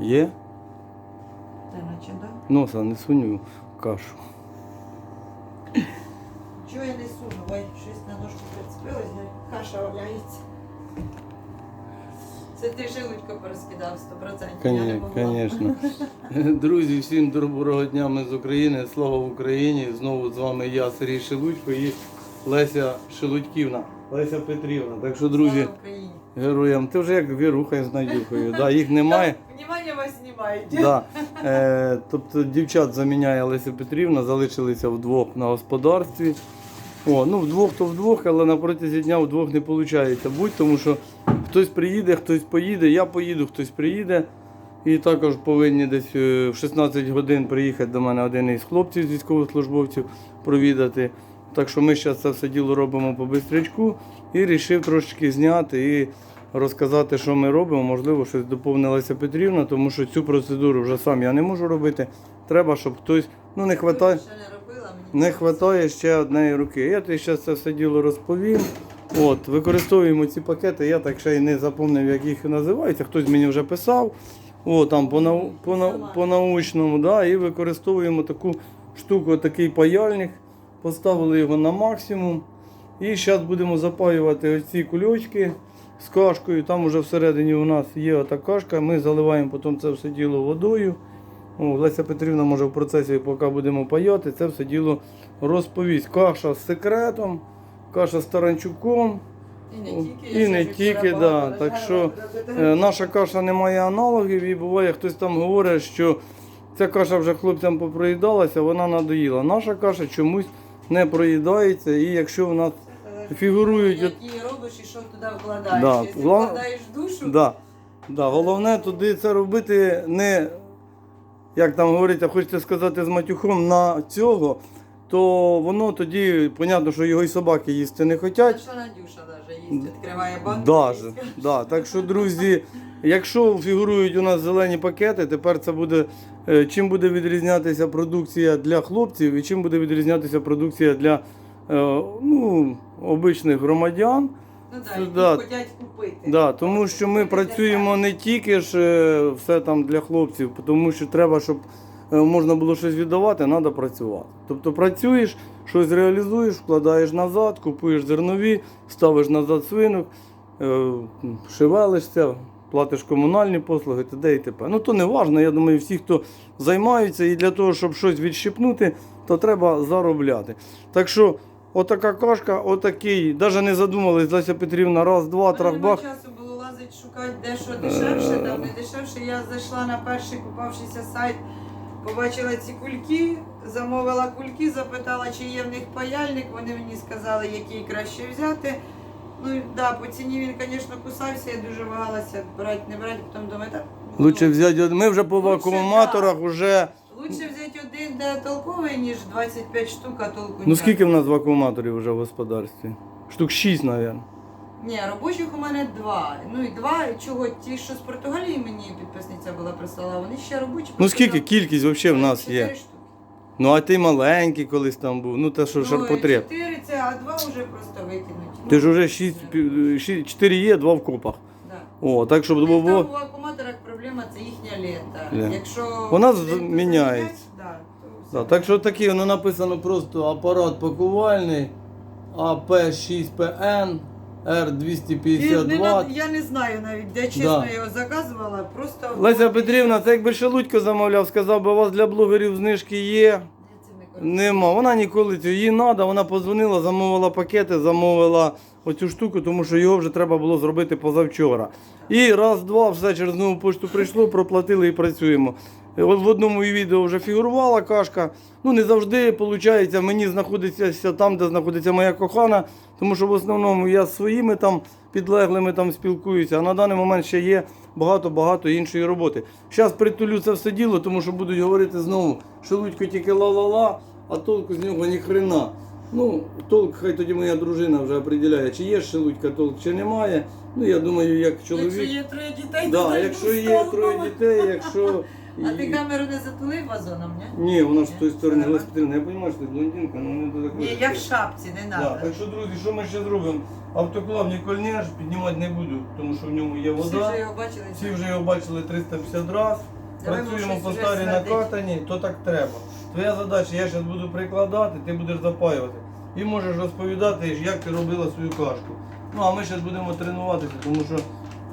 Є? Та наче, да? Носа не суню в кашу. Чого я не суну? Ой, щось на ножку прицепилось, каша валяється. Це ти желудько порозкидав 100%. я не могла. Звісно. Друзі, всім доброго дня ми з України. Слава Україні! Знову з вами я, Сергій Шелудько і Леся Шелудьківна. Леся Петрівна. Так що, друзі, Слава Україні. Героям, ти вже як вірухай з надюхою. Да, їх немає. Внимание вас знімають. Да. Е, тобто дівчат заміняє Леся Петрівна, залишилися вдвох на господарстві. О, ну вдвох то вдвох, але на протязі дня вдвох не виходить будь, тому що хтось приїде, хтось поїде, я поїду, хтось приїде. І також повинні десь е, в 16 годин приїхати до мене один із хлопців з військовослужбовців провідати. Так що ми зараз це все діло робимо по бистрячку і вирішив трошечки зняти і розказати, що ми робимо. Можливо, щось доповнилася Петрівна, тому що цю процедуру вже сам я не можу робити. Треба, щоб хтось, ну не хватає. Не вистачає ще однієї руки. Я тобі зараз це все діло розповім. От, використовуємо ці пакети, я так ще й не запам'ятав, як їх називаються. Хтось мені вже писав. О, там по, нау, по, нау- по научному, да, і використовуємо таку штуку, такий паяльник. Поставили його на максимум. І зараз будемо запаювати оці кульочки з кашкою. Там вже всередині у нас є ота кашка. Ми заливаємо потім це все діло водою. О, Леся Петрівна може в процесі, поки будемо паяти, це все діло розповість. Каша з секретом, каша з таранчуком. І не тільки, І не тільки, да. Так що. Е, Наша каша не має аналогів і буває, хтось там говорить, що ця каша вже хлопцям попроїдалася, вона надоїла. Наша каша чомусь не проїдається, і якщо в нас фігурують. от- Які робиш і що туди вкладаєш. Да, Якщо глав- вкладаєш душу, Да. Да, головне туди це робити не, як там говориться, хочете сказати з матюхом на цього, то воно тоді, понятно, що його і собаки їсти не хочуть. Що Надюша даже їсть, відкриває банку. Даже, їсть. да. Так що, друзі, якщо фігурують у нас зелені пакети, тепер це буде е, чим буде відрізнятися продукція для хлопців і чим буде відрізнятися продукція для е, ну, обичних громадян. Ну да. які хочуть купити. Да, тому що ми працюємо не тільки ж е, все там для хлопців, тому що треба, щоб е, можна було щось віддавати, треба працювати. Тобто працюєш, щось реалізуєш, вкладаєш назад, купуєш зернові, ставиш назад свинок, е, шевелишся, платиш комунальні послуги, т.д. і т.п. Ну то не важливо, я думаю, всі, хто займаються, і для того, щоб щось відщипнути, то треба заробляти. Так що. Отака кашка, отакий. Навіть не задумались, Леся Петрівна, раз, два, мене нема часу було лазити, шукати дещо дешевше, там не дешевше. Я зайшла на перший попавшийся сайт, побачила ці кульки, замовила кульки, запитала, чи є в них паяльник. Вони мені сказали, який краще взяти. Ну да, по ціні він, звісно, кусався, я дуже вагалася, брати, не брати, потім думаю, так. ну, Лучше взяти. Ми вже по вакууматорах вже. Лучше взяти один, де толковий, ніж 25 штук, а толку Ну скільки в нас вакууматорів вже в господарстві? Штук 6, мабуть. Ні, робочих у мене два. Ну і два, чого ті, що з Португалії мені підписниця була прислала, вони ще робочі. Ну скільки кількість взагалі в нас є? штуки. Ну а ти маленький колись там був. Ну те, що Ну, шарпотреб. Чотири це, а два вже просто викинуть. Ти Ну, ж вже 6, 4 є, 2 в копах. Да. О, так щоб Ну, і було. Там у акуматорах проблема це їхня лента. Лента. Якщо Вона з- міняється. Да, то все. Да, так що такі, воно написано просто апарат пакувальний АП6ПН R250 І не над- Вт. я не знаю навіть, де чесно Да. його заказувала. Просто Леся Петрівна, це якби Шелудько замовляв, сказав би, у вас для блогерів знижки є. Я цим не користуюсь. Нема. Вона ніколи цього. Їй треба, вона подзвонила, замовила пакети, замовила оцю штуку, тому що його вже треба було зробити позавчора. І раз-два, все через нову пошту прийшло, проплатили і працюємо. Е, в одному відео вже фігурувала кашка. Ну не завжди виходить, мені знаходиться там, де знаходиться моя кохана, тому що в основному я з своїми там підлеглими там спілкуюся, а на даний момент ще є багато-багато іншої роботи. Зараз притулю це все діло, тому що будуть говорити знову, що Лудько тільки ла-ла-ла, а толку з нього ні хрена. Ну, толк, хай тоді моя дружина вже определяє, чи є шелудька толк, чи немає. Ну, я думаю, як чоловік. Якщо є троє дітей, то Да, якщо є троє дітей, якщо А ти камеру не затулив вазоном, ні? Ні, вона ж з тої сторони Треба. Петрівна, я розумію, що ти блондинка, але не до такої. Ні, я в шапці, не Да, треба. так що, друзі, що ми ще зробимо? Автоклав Нікольнеж піднімати не буду, тому що в ньому є Всі вода. вже його бачили. Всі вже його бачили 350 разів. Працюємо по старій накатані, то так треба. Твоя задача, я зараз буду прикладати, ти будеш запаювати. І можеш розповідати, як ти робила свою кашку. Ну а ми зараз будемо тренуватися, тому що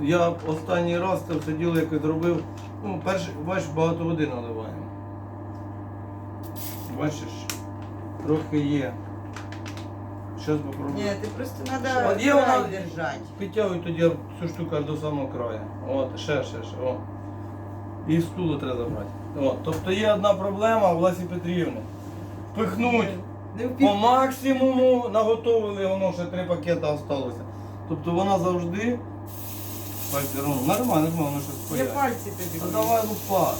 я останній раз це все діло якось зробив. Ну, перший, бачиш, багато води наливаємо. Бачиш, трохи є. Зараз попробую. Ні, ти просто треба є вона- край держати. Підтягуй тоді цю штуку аж до самого краю. От, ще, ще, ще. О. І стулу треба забрати. Тобто є одна проблема у Лесі Петрівни. Пихнуть Не по впів. максимуму, наготовили, воно ще три пакета залишилося. Тобто вона завжди. Бачите, ну, нормально, нормально, воно щось Я пальці тобі. Та давай лупа.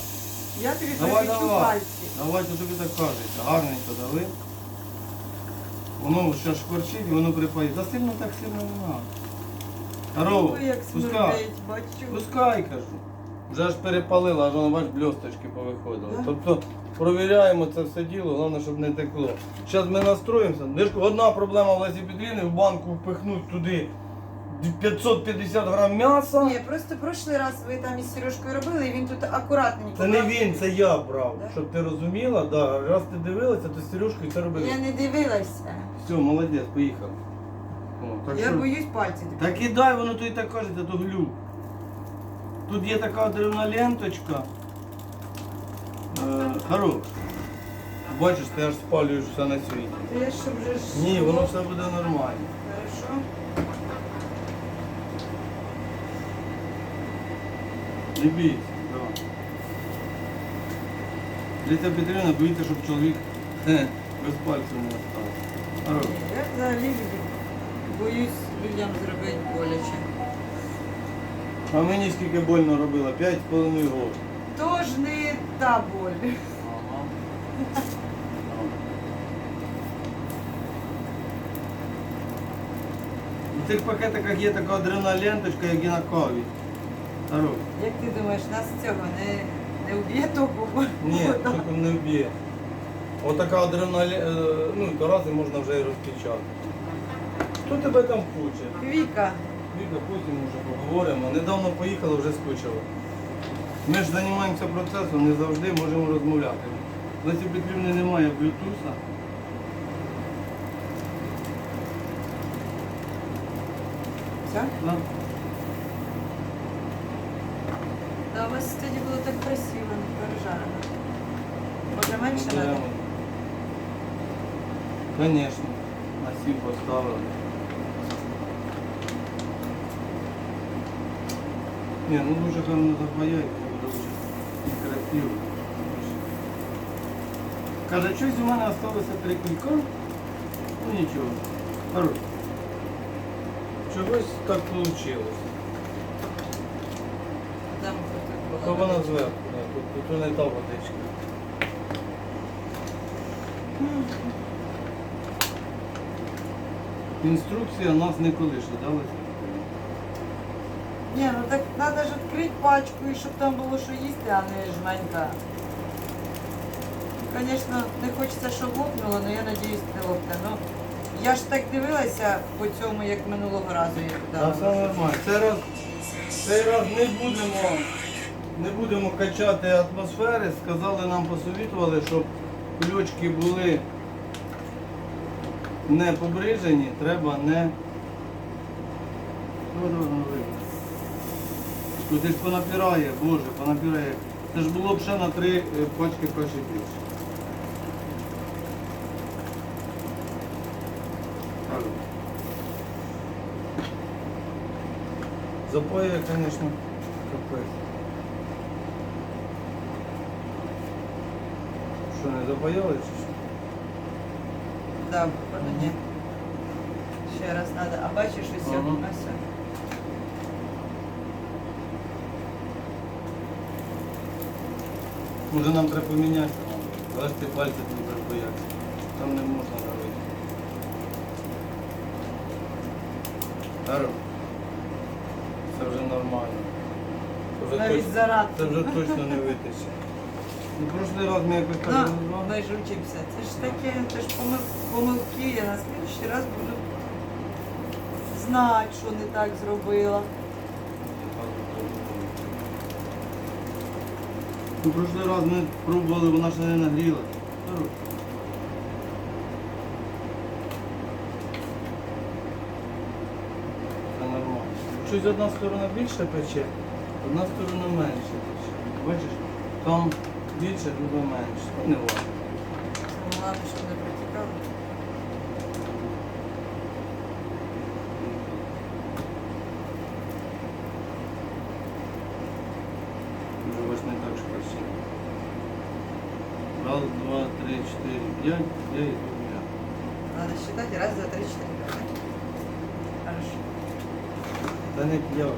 Я тобі Давай, давай. пальці. Давай, то тобі так кажеться. Гарненько дали. Воно ще шкварчить і воно припає. Та сильно так сильно не треба. Здорово, Ой, як пускай. смердить, бачу. Пускай, кажу. Вже аж перепалила, аж воно бач, бльосточки повиходили. Да? Тобто провіряємо це все діло, головне, щоб не текло. Зараз ми настроїмося. Одна проблема в Лесі Петрівни, в банку впихнуть туди 550 грам м'яса. Ні, просто прошлий раз ви там із Сережкою робили, і він тут акуратненько. Це не брав. він, це я брав. Да? Щоб ти розуміла, да. раз ти дивилася, то з Сережкою це робили. Я не дивилася. Все, молодець, поїхав. О, так Я що- боюсь пальці. Та кидай, воно то і так кажеться, то глюк. Тут є така деревна ленточка. Е, хорош. Бачиш, ти аж спалюєш все на світі. Я щоб вже ж... Ні, воно все буде нормально. Хорошо. Не бійся. Давай. Ліця Петрівна боїться, щоб чоловік хе, без пальців не остався. Хорош. Я взагалі боюсь людям зробити боляче. А мені скільки больно робила? П'ять з половиною років. Тож не та боль. Ага. У цих пакетиках є така древна ленточка, як і на каві. Хорош. Як ти думаєш, нас цього не, не вб'є током? Ні, током не вб'є. Отака древна ле- е, ну то рази можна вже і розпечатати. Хто тебе там хоче? Віка. Віка, потім вже поговоримо. Недавно поїхала, вже скучила. Ми ж займаємося процесом, не завжди можемо розмовляти. Лесі Петрівни немає блютуса. Все? Да? Да, у вас тоді було так красиво, не пережарено. Може менше треба? Звісно. На сів поставили. Ні, ну дуже гарно запаяють, буде дуже красиво. Каже, щось у мене залишилося три кулька. Ну нічого. Хорош. Чогось так вийшло. Там То вона зверху, да, тут, тут не та водичка. Інструкція нас не колише, да, Леся? Ні, ну так треба ж відкрити пачку і щоб там було що їсти, а не жменька. Звісно, не хочеться, щоб лопнуло, але я сподіваюся, не лопне. Ну, я ж так дивилася по цьому, як минулого разу я туди. Та все нормально. Цей раз, цей раз не будемо, не будемо качати атмосфери. Сказали, нам посовітували, щоб ключки були не побрижені, треба не. Ну, ну, ну, ви. Що ж понапирає, боже, понапирає. Це ж було б ще на три е, пачки каші більше. Так. Запоє, звісно, капець. Що, не запаяли чи що? Да, походу, ні. Ще раз треба. А бачиш, ось Ага. ага. ось. Може нам треба поміняти? Але ж ти пальці не треба боятися. Там не можна робити. Таро. Це вже нормально. Це Вже навіть точно- зарад. Це вже точно не витече. Ну, прошлий раз ми якось так Ну, розвивали. ми ж вчимося. Це ж таке, це ж помил- помилки. Я на слідчий раз буду знати, що не так зробила. Ну, прошлий раз ми пробували, вона ще не нагріла. Це нормально. Щось одна сторона більше пече, одна сторона менше пече. Бачиш, там більше, друга менше. Ну, Не важко. Головне, щоб не протікало. Вже ось не так ж красиво. Раз, два, три, п'ять, я йду. Надо считать раз, два, три, четыре. Хорошо. Та не п'ять.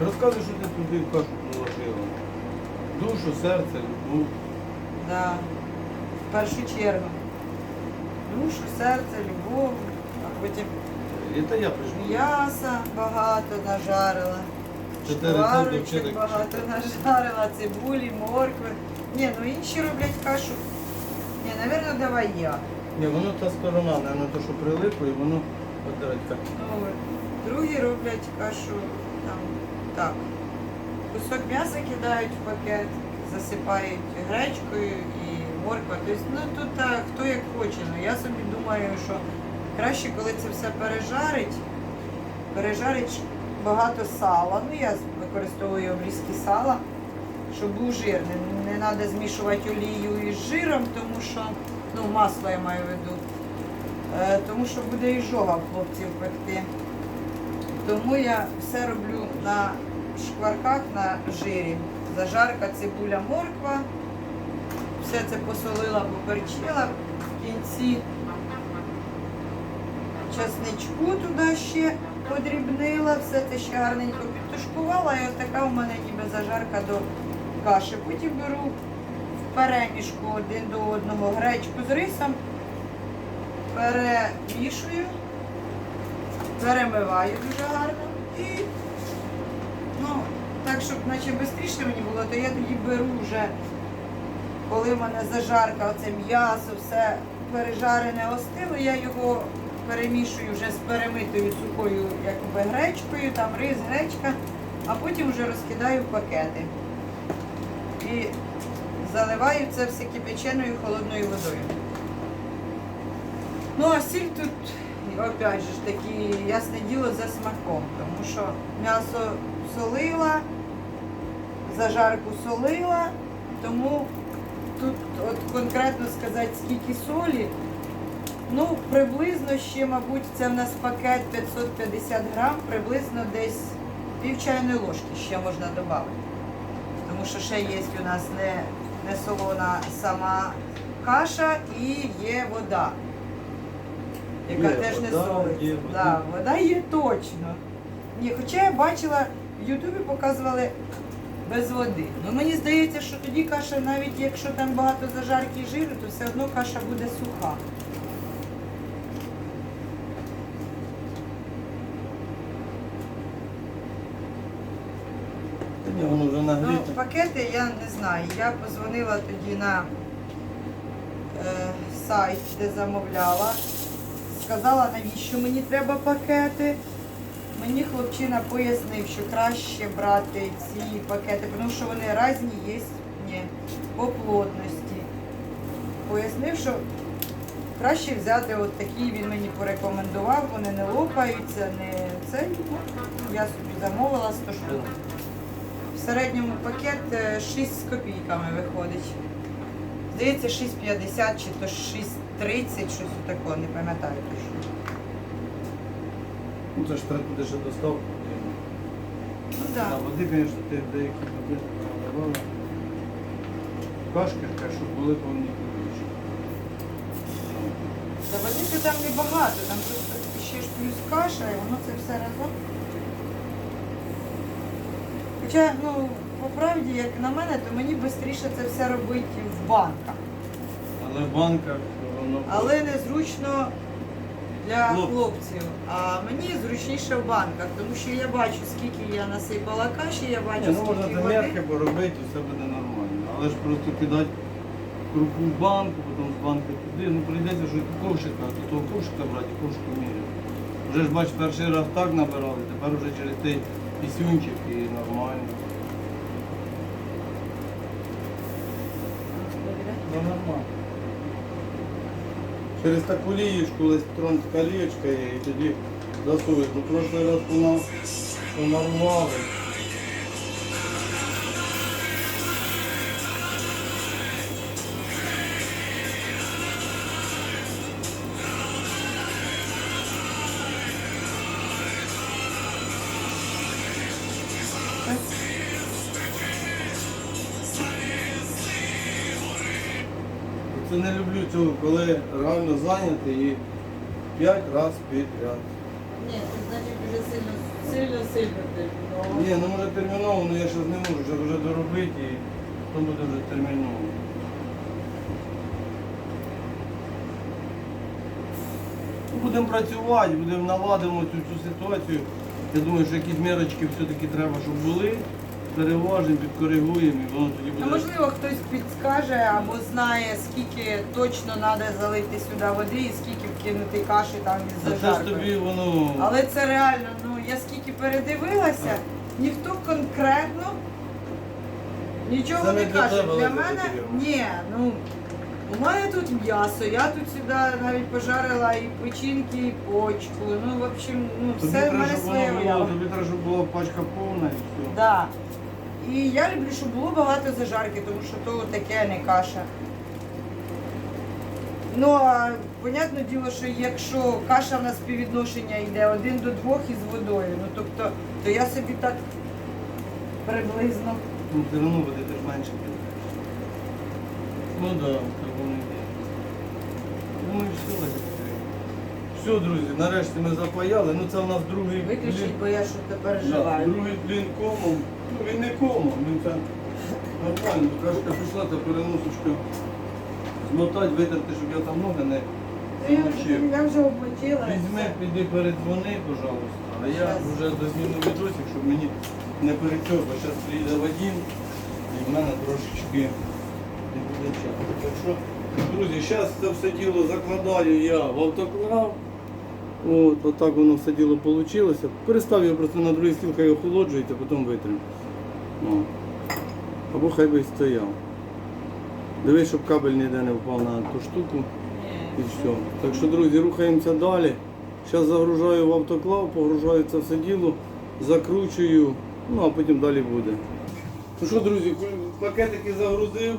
Розказуй, що ти туди в кашу положила. Душу, серце, любов. Да. В першу чергу. Душу, серце, любов, а потім І та я прийшов. м'яса багато нажарила. Чотири Шкварочок багато нажарила, цибулі, моркви. Ні, ну інші роблять кашу. Ні, напевно, давай я. Ні, воно та сторона, не на те, що прилипло, і воно. Ну, другі роблять кашу там так. Кусок м'яса кидають в пакет, засипають гречкою і морква. Тобто, ну тут так, хто як хоче. Ну, я собі думаю, що краще, коли це все пережарить, пережарить багато сала. Ну, я використовую обрізки сала, щоб був жир. Треба змішувати олію із жиром, тому що, ну, масло я маю в виду. Е, тому що буде і жога хлопців пекти. Тому я все роблю на шкварках на жирі. Зажарка, цибуля, морква. Все це посолила, поперчила. В кінці часничку туди ще подрібнила, все це ще гарненько підтушкувала. І ось така у мене ніби зажарка до каші. Потім беру в перемішку один до одного гречку з рисом, перемішую, перемиваю дуже гарно і ну, так, щоб швидше мені було, то я тоді беру вже, коли в мене зажарка, оце м'ясо, все пережарене остило, я його перемішую вже з перемитою сухою якби, гречкою, там рис, гречка, а потім вже розкидаю в пакети. І заливаю це все кипяченою холодною водою. Ну, а сіль тут, опять же ж таки, ясне діло за смаком, тому що м'ясо солила, зажарку солила, тому тут от конкретно сказати, скільки солі, ну, приблизно ще, мабуть, це в нас пакет 550 грам, приблизно десь пів чайної ложки ще можна додати. Тому що ще є у нас не, не солона сама каша і є вода яка Є теж не вода, солиться. є да, вода. вода є точно. Ні, хоча я бачила, в Ютубі показували без води. Ну мені здається, що тоді каша, навіть якщо там багато зажарки і жиру, то все одно каша буде суха. Ні, воно вже Ну, нагріте. пакети я не знаю. Я позвонила тоді на е, сайт, де замовляла. Сказала, навіщо мені треба пакети. Мені хлопчина пояснив, що краще брати ці пакети, тому що вони різні є ні, по плотності. Пояснив, що краще взяти от такі, він мені порекомендував, вони не лопаються, не це. Я собі замовила 100 штук. В середньому пакет е, 6 з копійками виходить. Здається, 6,50 чи то 6,30, щось такого, не пам'ятаю точно. Ну це ж треба ще доставку. Ну А так. води, звісно, ти деякі води наливала. Кашки, щоб були повні ключі. Та води то там небагато, там просто ще ж плюс каша, і воно це все разом. Хоча, ну, по правді, як на мене, то мені швидше це все робити в банках. Але в банках воно Але незручно для Хлопці. хлопців. А мені зручніше в банках, тому що я бачу, скільки я насипала каші, я бачу, Ні, ну можна скільки води. м'яке поробити, і все буде нормально. Але ж просто кидати крупу в банку, потім з банки туди. Ну прийдеться, що і ковшика, то того ковшика брати, і ковшику міряти. Вже ж бач, перший раз так набирали, тепер вже через той пісюнчик і нормально. Ну нормально. Через таку лієчку, ось тронська лієчка є, і тоді засують. Ну прошлий раз у нас понарвали. Не коли реально зайнятий і п'ять разів підряд. Ні, це значить вже сильно, сильно, сильно терміново. Ні, ну може терміново, але я зараз не можу, зараз вже доробити і то буде вже терміново. Ну, Будемо працювати, будемо наладимо цю, цю ситуацію. Я думаю, що якісь мірочки все-таки треба, щоб були. Переважимо, підкоригуємо і воно тоді А буде. можливо, хтось підскаже або знає, скільки точно треба залити сюди води і скільки вкинути каші там із Це ж зажаркою. тобі воно. Але це реально, ну я скільки передивилася, ніхто конкретно нічого Це не не для каже. тебе, Для мене ні, ну у мене тут м'ясо, я тут сюди навіть пожарила і печінки, і почку. Ну, в общем, ну Тобі все в треба, мене щоб своє воно було, уява. тобі треба, щоб була пачка повна і все. Да. І я люблю, щоб було багато зажарки, тому що то таке, а не каша. Ну, а понятне діло, що якщо каша в нас співвідношення йде один до двох із водою, ну тобто, то я собі так приблизно. Ну, все одно буде теж менше буде. Ну да, так воно йде. Ну і все, Леся Все, друзі, нарешті ми запаяли. Ну це у нас другий Виключить, бо я що тепер Да, переживаю. другий блін комом. Він не комом, він це нормально. Кашка пішла, та переносочка змотати, витерти, щоб я там ноги не Ну, замочив. Я, вже облетіла. Візьми, піди передзвони, пожалуйста. А я вже дозніму відосик, щоб мені не перецьов, бо зараз приїде Вадим і в мене трошечки не буде часу. Так що, друзі, зараз це все діло закладаю я в автоклав. От, отак воно все діло вийшло. Перестав його просто на другий стіл, хай охолоджується, потім витрим. О. Або хай би стояв. Дивись, щоб кабель ніде не впав на ту штуку. І все. Так що, друзі, рухаємося далі. Зараз загружаю в автоклав, погружаю це все діло, закручую, ну а потім далі буде. Ну що, друзі, пакетики загрузив,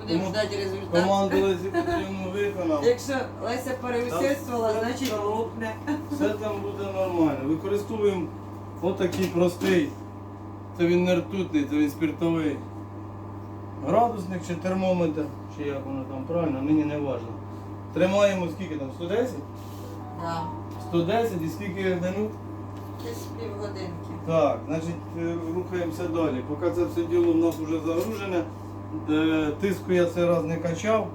Будемо ждати результат. команду Лесі Петрівну виконав. Якщо Леся переусердствувала, значить лопне. Все там буде нормально. Використовуємо отакий простий. Це він не ртутний, це він спиртовий. Градусник чи термометр, чи як воно там правильно, мені не важливо. Тримаємо скільки там? 110? Да. 110 і скільки минут? Десь півгодинки. Так, значить е, рухаємося далі. Поки це все діло в нас вже загружене. Е, Тиску я цей раз не качав.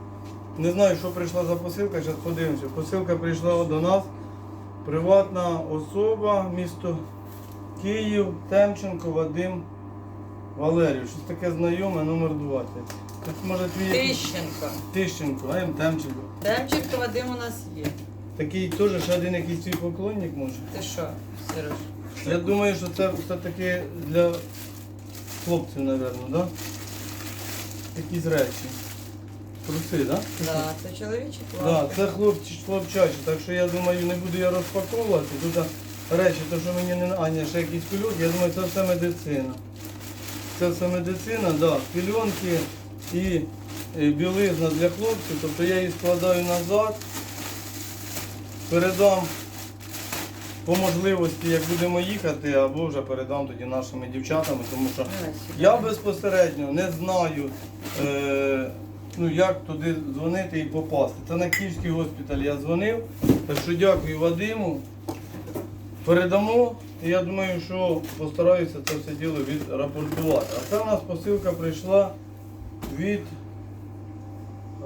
Не знаю, що прийшла за посилка, зараз подивимося. Посилка прийшла до нас. Приватна особа, місто Київ, Темченко, Вадим Валерій. Щось таке знайоме, номер 20. Тут може твій якийсь- Тищенко. Тищенко, а їм Темченко. Демченко Вадим у нас є. Такий теж ще один якийсь свій поклонник може. Ти що, Сереж? Я думаю, що це все-таки для хлопців, мабуть, да? Якісь речі. Труси, так? Да? Да, це чоловічий Да, це хлопці, хлопчачі, так що я думаю, не буду я розпаковувати. Тут речі, то що мені не а, ні, ще якісь кульок, я думаю, це все медицина. Це все медицина, да, пільонки і е, білизна для хлопців, тобто я її складаю назад, передам по можливості, як будемо їхати, або вже передам тоді нашими дівчатами, тому що я безпосередньо не знаю, е, ну, як туди дзвонити і попасти. Це на Київський госпіталь я дзвонив. Так що дякую Вадиму. Передамо. І я думаю, що постараюся це все діло відрапортувати. А це у нас посилка прийшла від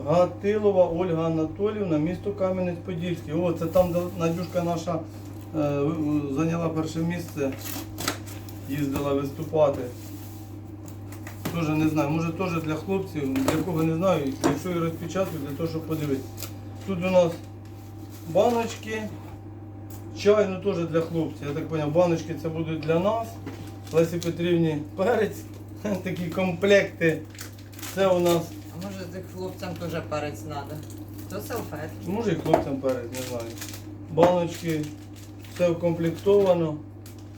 Гатилова Ольга Анатолівна, місто Кам'янець-Подільський. О, це там, де Надюшка наша е, зайняла перше місце, їздила виступати. Тоже не знаю, може теж для хлопців, для кого не знаю, якщо і розпечатую, для того, щоб подивитися. Тут у нас баночки, чай, ну теж для хлопців. Я так зрозумів, баночки це будуть для нас. Лесі Петрівні перець, такі комплекти. Це у нас, А може цих хлопцям теж перець треба? То салфетки. може і хлопцям перець, не знаю. Баночки, все укомплектовано.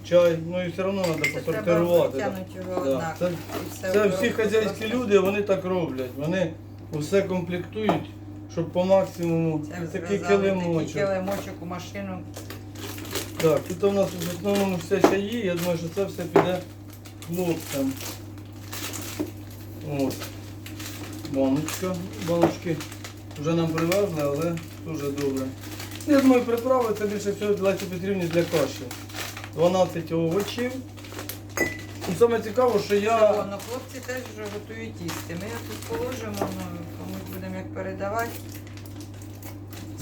Чай, ну і все одно треба Це треба посортирувати. да. його Да. однаково. Це, все це всі хазяйські люди, вони так роблять. Вони все комплектують, щоб по максимуму Це такий килимочок. Такий килимочок у машину. Так, тут у нас в основному все чаї, я думаю, що це все піде хлопцям. От. Баночка. Баночки вже нам привезли, але дуже добре. Я думаю, приправи це більше всього для Лесі Петрівні для каші. 12 овочів. І саме цікаво, що я. О, ну хлопці теж вже готують їсти. Ми тут положимо, ну, комусь будемо як передавати.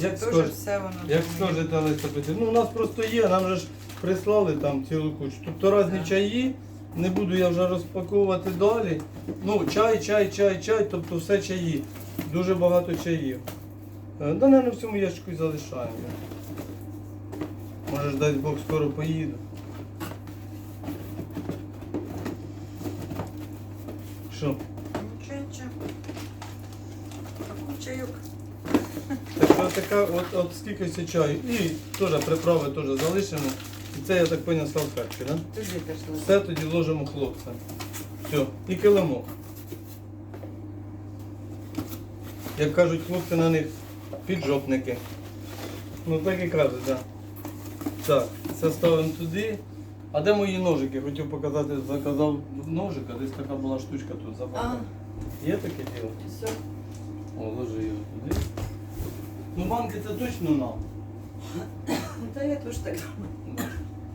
Як теж скажете, все воно. як там є. скажете Леся Петрівна, ну у нас просто є, нам же ж прислали там цілу кучу. Тобто різні Так. чаї, не буду я вже розпаковувати далі. Ну, чай, чай, чай, чай, тобто все чаї. Дуже багато чаїв. Е, Да, не в цьому ящику і залишаємо. Може ж дасть Бог скоро поїду. Що? Нічого, нічого. Чайок. Так така, от, от скільки це чаю. І теж приправи теж залишимо. І це я так поняв салфетки, да? Туди. Все тоді ложимо хлопцям. Все, і килимок. Як кажуть хлопці на них піджопники. Ну так і кажуть, так. Так, це ставимо туди. А де мої ножики? Хотів показати, заказав ножика, десь така була штучка тут забрала. Є таке діло? все. О, ложи його туди. Ну банки це точно нам. Ну, Та я теж так.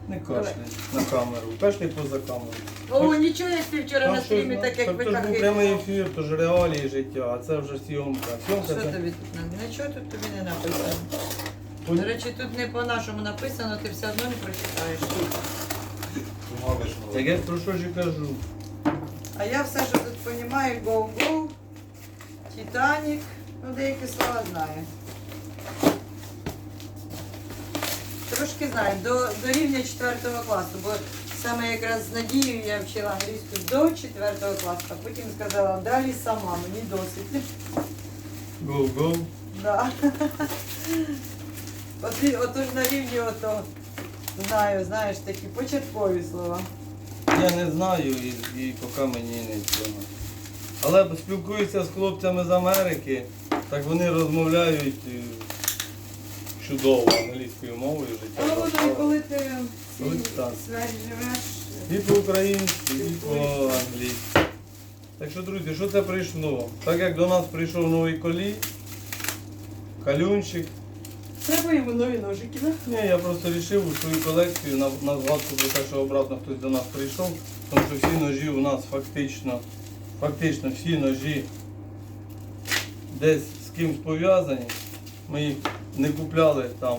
Не кашляй на камеру. Кашляй поза камеру. О, нічого, як ти вчора на Там стрімі щось, так ну, як так то ж був прямий ефір, то ж реалії життя, а це вже зйомка. Зйомка Що це... тобі тут написано? Нічого тут тобі не написано. Ой. До речі, тут не по-нашому написано, ти все одно не прочитаєш. Так я про що ж і кажу. А я все, що тут розумію, go-go, Титанік, ну деякі слова знаю. Трошки знаю, до, до рівня 4 класу, бо саме якраз з Надією я вчила англійську до 4 класу, а потім сказала, далі сама, мені досить. Go, go. Да. От, отож на рівні ото знаю, знаєш, такі початкові слова. Я не знаю і, і поки мені не цього. Але спілкуюся з хлопцями з Америки, так вони розмовляють е, чудово англійською мовою життя. Але воно, коли ти цій так. сфері живеш, І по-українськи, і по-англійськи. Так що, друзі, що це прийшло? Так як до нас прийшов новий колій, калюнчик. треба йому нові ножики, да? Ні, я просто вирішив у свою колекцію на, на згадку про те, що обратно хтось до нас прийшов, тому що всі ножі у нас фактично, фактично всі ножі десь з кимось пов'язані. Ми їх не купляли там.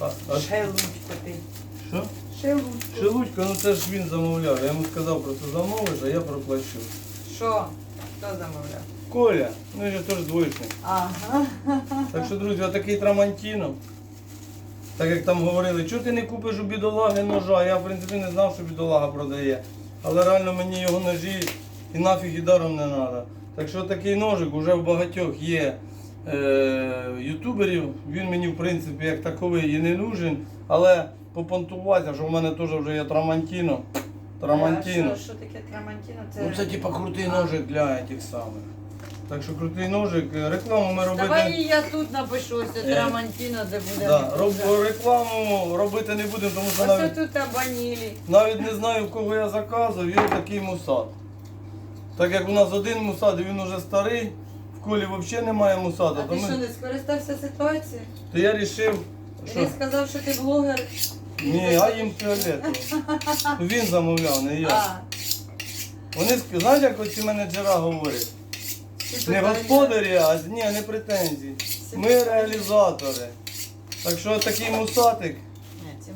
А, а, Шелудько ти. що? Шелудько. Шелудько, ну це ж він замовляв. Я йому сказав, просто замовиш, а я проплачу. Що? Хто замовляв? Коля, ну же теж двоєчник. Ага. Так що, друзі, отакий трамантіно. Так як там говорили, чого ти не купиш у бідолаги ножа? Я в принципі не знав, що бідолага продає. Але реально мені його ножі і нафіг і даром не треба. Так що такий ножик уже в багатьох є ютуберів. Він мені в принципі як таковий і не нужен. Але попонтуватися, що в мене теж вже є трамантіно. Трамантіно. А Що, що таке трамантіно? Це... Ну це типа крутий ножик для тих самих. Так що крутий ножик, е, рекламу ми робити. Давай і я тут напишу ось Е, трамантіно, де буде. Да, роб, рекламу робити не будемо, тому що Ось навіть, тут абанілі. навіть не знаю, в кого я заказував, він такий мусад. Так як у нас один мусад, і він уже старий, в колі взагалі немає мусада, А ти що, не скористався ситуацією? то я вирішив, що Він сказав, що ти блогер. ні, а їм фіолетово. Він замовляв, не я. А, Вони знаєте, як оці менеджера говорять? Не господарі, а ні, не претензії. Ми реалізатори. Так що такий мусатик, Ні, це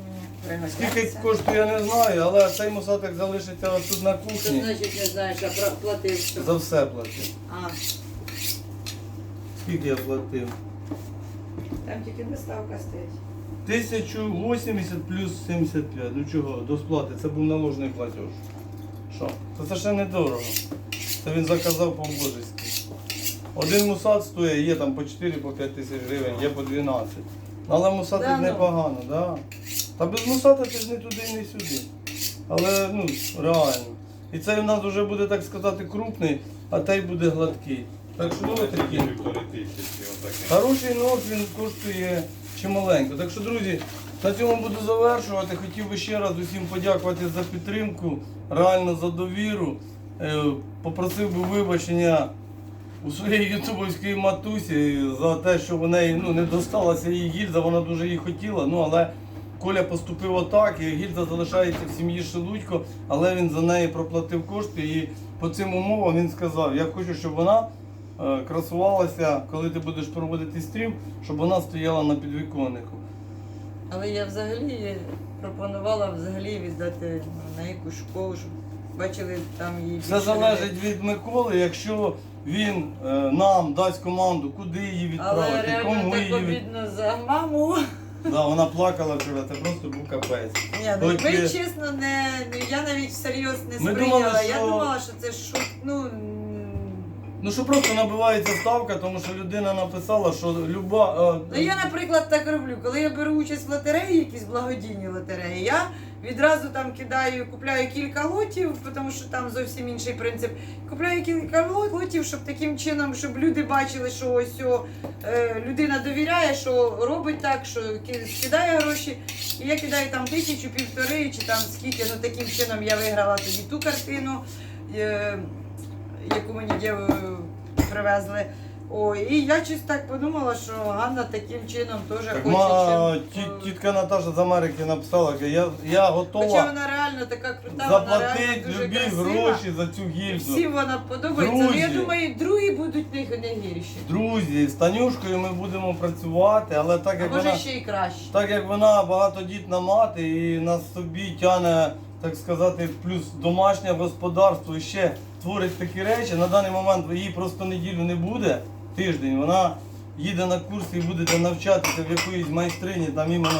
мені скільки коштує, я не знаю, але цей мусатик залишиться тут на Що кухні. значить не знаєш, а про- платив що? За все платив. А, Скільки я платив? там тільки доставка стоїть. 1080 плюс 75. Ну чого, до сплати, це був наложний платеж. Що? Це, це ще недорого. Це він заказав по-божеськи. Один мусат стоїть, є там по 4 по 5 тисяч гривень, є по 12. Але мусатик Да, ну. непогано, да. Та без мусата ти ж не туди і не сюди. Але ну, реально. І цей у нас вже буде, так сказати, крупний, а той буде гладкий. Так що давайте такі. Півтори тисячі. Хороший нож він коштує чималенько. Так що, друзі, на цьому буду завершувати. Хотів би ще раз усім подякувати за підтримку, реально за довіру. Е, Попросив би вибачення у своєї ютубовської матусі за те, що в неї ну, не досталася їй гільза, вона дуже її хотіла. Ну, але Коля поступив отак, і гільза залишається в сім'ї Шелудько, але він за неї проплатив кошти. І по цим умовам він сказав, я хочу, щоб вона красувалася, коли ти будеш проводити стрім, щоб вона стояла на підвіконнику. Але я взагалі пропонувала взагалі віддати на якусь школу, щоб бачили там її. Все більше залежить від Миколи, якщо він е, нам дасть команду, куди її Але відправити, реально кому так її від... обідно за маму. да, вона плакала вчора, це просто був капець. Ні, ну, є- чесно не. ну, Я навіть всерйоз не Ми сприйняла. думали, Я що- думала, що це шут. Ну, Ну що просто набивається ставка, тому що людина написала, що люба. е, Ну я, наприклад, так роблю. Коли я беру участь в лотереї, якісь благодійні лотереї, я відразу там кидаю, купляю кілька лотів, тому що там зовсім інший принцип. Купляю кілька лот- лотів, щоб таким чином, щоб люди бачили, що ось о, е, людина довіряє, що робить так, що ки- скидає гроші. І я кидаю там тисячу, півтори чи там скільки. Ну таким чином я виграла тоді ту картину, е, яку мені привезли. Ой, і я щось так подумала, що Ганна таким чином теж Так, хоче. ма, чим, ті- тітка Наташа з Америки написала, каже, я, я Хоча готова вона реально така крута, вона реально дуже любі красива. гроші за цю гільзу. Всім вона подобається. Ну, я думаю, другі будуть не, не гірші. Друзі, з Танюшкою ми будемо працювати, але так А як може вона. ще й краще. Так як вона багатодітна мати і на собі тягне, так сказати, плюс домашнє господарство і ще творить такі речі, на даний момент її просто неділю не буде, тиждень, вона їде на курси і буде навчатися в якоїсь майстрині, там іменно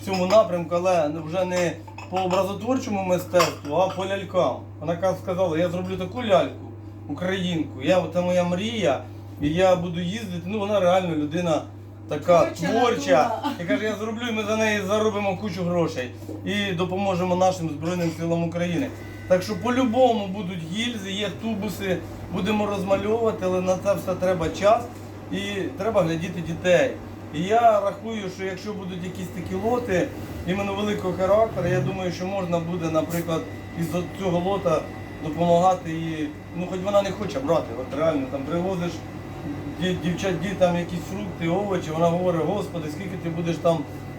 в цьому напрямку, але вже не по образотворчому мистецтву, а по лялькам. Вона ка- сказала, я зроблю таку ляльку, українку, я, це моя мрія, і я буду їздити. Ну вона реально людина така Творча. І каже, я зроблю, і ми за неї заробимо кучу грошей і допоможемо нашим Збройним силам України. Так що по-любому будуть гільзи, є тубуси, будемо розмальовувати, але на це все треба час і треба глядіти дітей. І я рахую, що якщо будуть якісь такі лоти, іменно великого характеру, я думаю, що можна буде, наприклад, із цього лота допомагати їй. Ну, хоч вона не хоче брати, от реально там привозиш дівчат дітям якісь фрукти, овочі, вона говорить, господи, скільки ти будеш там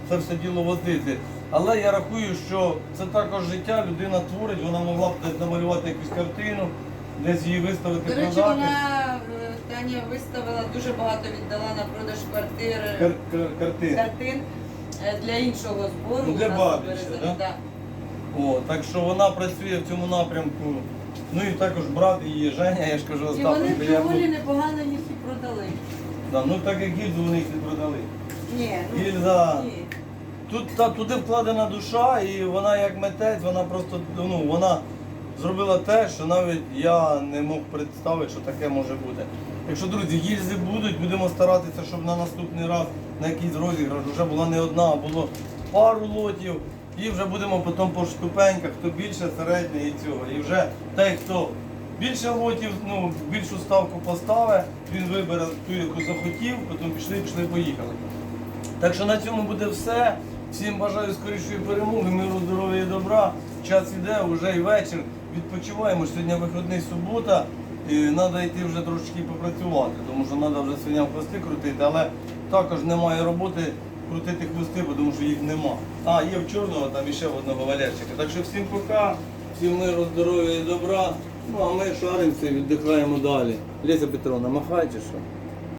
це все діло возити. Але я рахую, що це також життя, людина творить, вона могла б десь намалювати якусь картину, десь її виставити, До речі, продати. вона е, Таня виставила дуже багато віддала на продаж квартир. е, Кар- кар- картини. картин е, для іншого збору. Ну, для у нас да? О, так що вона працює в цьому напрямку. Ну і також брат її Женя, я ж кажу, І Остап. вони я доволі був- непогано їх і продали. Да, ну так як гільзу вони їх не продали. Ні, ну, Гільза. ні. Тут та, туди вкладена душа, і вона як митець, вона просто ну, вона зробила те, що навіть я не мог представити, що таке може бути. Якщо, друзі, гільзи будуть, будемо старатися, щоб на наступний раз на якийсь розіграш вже була не одна, а було пару лотів. І вже будемо потім по ступеньках, хто більше, середнє і цього. І вже той, хто більше лотів, ну, більшу ставку поставить, він вибере ту, яку захотів, потім пішли, пішли, поїхали. Так що на цьому буде все. Всім бажаю скорішої перемоги, миру, здоров'я і добра. Час іде, вже і вечір. Відпочиваємо. Сьогодні вихідний субота. І треба йти вже трошечки попрацювати, тому що треба вже свиням хвости крутити, але також немає роботи крутити хвости, тому що їх нема. А, є в чорного там іще одного валерчика. Так що всім пока, всім миру, здоров'я і добра. Ну, а ми шаримося і віддихаємо далі. Леся Петровна, махай чи що?